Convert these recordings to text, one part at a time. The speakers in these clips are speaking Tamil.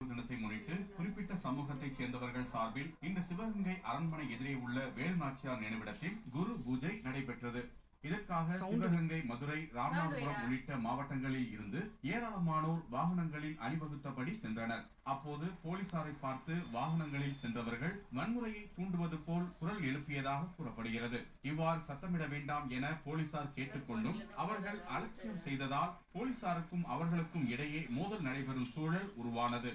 தினத்தை முன்னிட்டு குறிப்பிட்ட சமூகத்தைச் சேர்ந்தவர்கள் சார்பில் இந்த சிவகங்கை அரண்மனை எதிரே உள்ள வேலுநாச்சியார் நினைவிடத்தில் குரு இதற்காக சிவகங்கை மதுரை ராமநாதபுரம் உள்ளிட்ட மாவட்டங்களில் இருந்து ஏராளமானோர் வாகனங்களில் அணிவகுத்தபடி சென்றனர். அப்போது போலீசாரை பார்த்து வாகனங்களில் சென்றவர்கள் வன்முறையை தூண்டுவது போல் குரல் எழுப்பியதாக கூறப்படுகிறது. இவ்வாறு சத்தமிட வேண்டாம் என போலீசார் கேட்டுக்கொண்டும் அவர்கள் அலட்சியம் செய்ததால் போலீசாருக்கும் அவர்களுக்கும் இடையே மோதல் நடைபெறும் சூழல் உருவானது.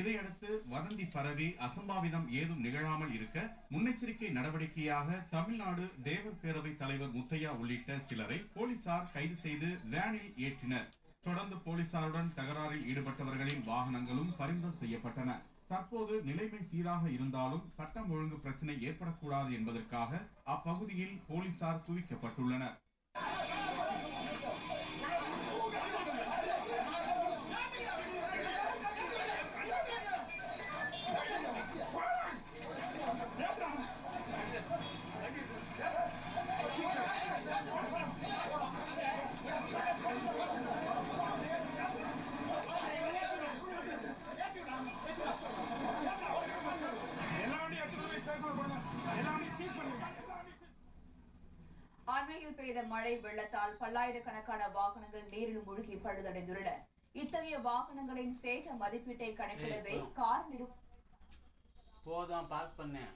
இதையடுத்து வதந்தி பரவி அசம்பாவிதம் ஏதும் நிகழாமல் இருக்க முன்னெச்சரிக்கை நடவடிக்கையாக தமிழ்நாடு தேவர் பேரவை தலைவர் முத்தையா உள்ளிட்ட சிலரை போலீசார் கைது செய்து வேனில் ஏற்றினர். தொடர்ந்து போலீசாருடன் தகராறில் ஈடுபட்டவர்களின் வாகனங்களும் பறிமுதல் செய்யப்பட்டன. தற்போது நிலைமை சீராக இருந்தாலும் சட்டம் ஒழுங்கு பிரச்சனை ஏற்படக்கூடாது என்பதற்காக அப்பகுதியில் போலீசார் குவிக்கப்பட்டுள்ளனர். அண்மையில் பெய்த மழை வெள்ளத்தால் பல்லாயிரக்கணக்கான வாகனங்கள் நீரில் மூழ்கி பழுதடைந்துள்ளன. இத்தகைய வாகனங்களின் சேத மதிப்பீட்டை கணக்கிடவே கார் நிறு போதும் பாஸ் பண்ணேன்.